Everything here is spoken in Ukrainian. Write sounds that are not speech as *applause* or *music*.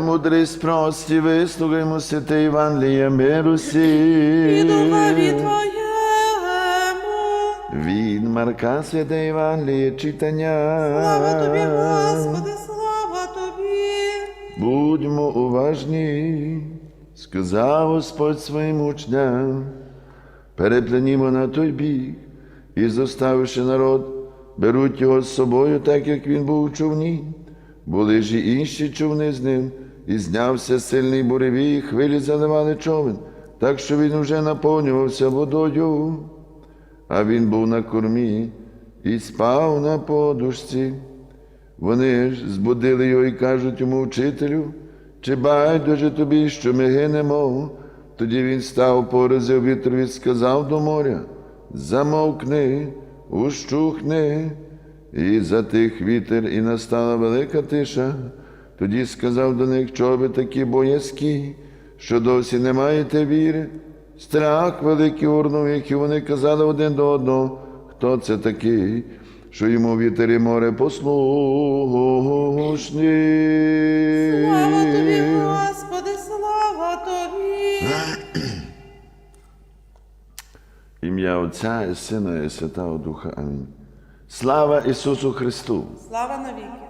Мудрість прості, вислухаймо святе Євангеліє миру І духові Твоєму. Від Марка святе Євангеліє читання. Слава Тобі, Господи, слава Тобі. Будьмо уважні, сказав Господь своїм учням, переплянімо на той бік і, зоставивши народ, беруть його з собою, так як він був у човні. Були ж і інші човни з ним, і знявся сильний буревій, хвилі заливали човен, так що він уже наповнювався водою, а він був на кормі і спав на подушці. Вони ж збудили його і кажуть йому, вчителю, чи байдуже тобі, що ми гинемо? Тоді він став, поразив вітрові, сказав до моря, замовкни, ущухни, і затих вітер, і настала велика тиша. Тоді сказав до них, чого ви такі боязкі, що досі не маєте віри. Страх великий урнув їх, і вони казали один до одного, хто це такий, що йому вітер і море послушні. Слава Тобі, Господи, слава Тобі. *clears throat* Ім'я Отця і Сина і Святого Духа. Амінь. Слава Ісусу Христу! Слава навіки.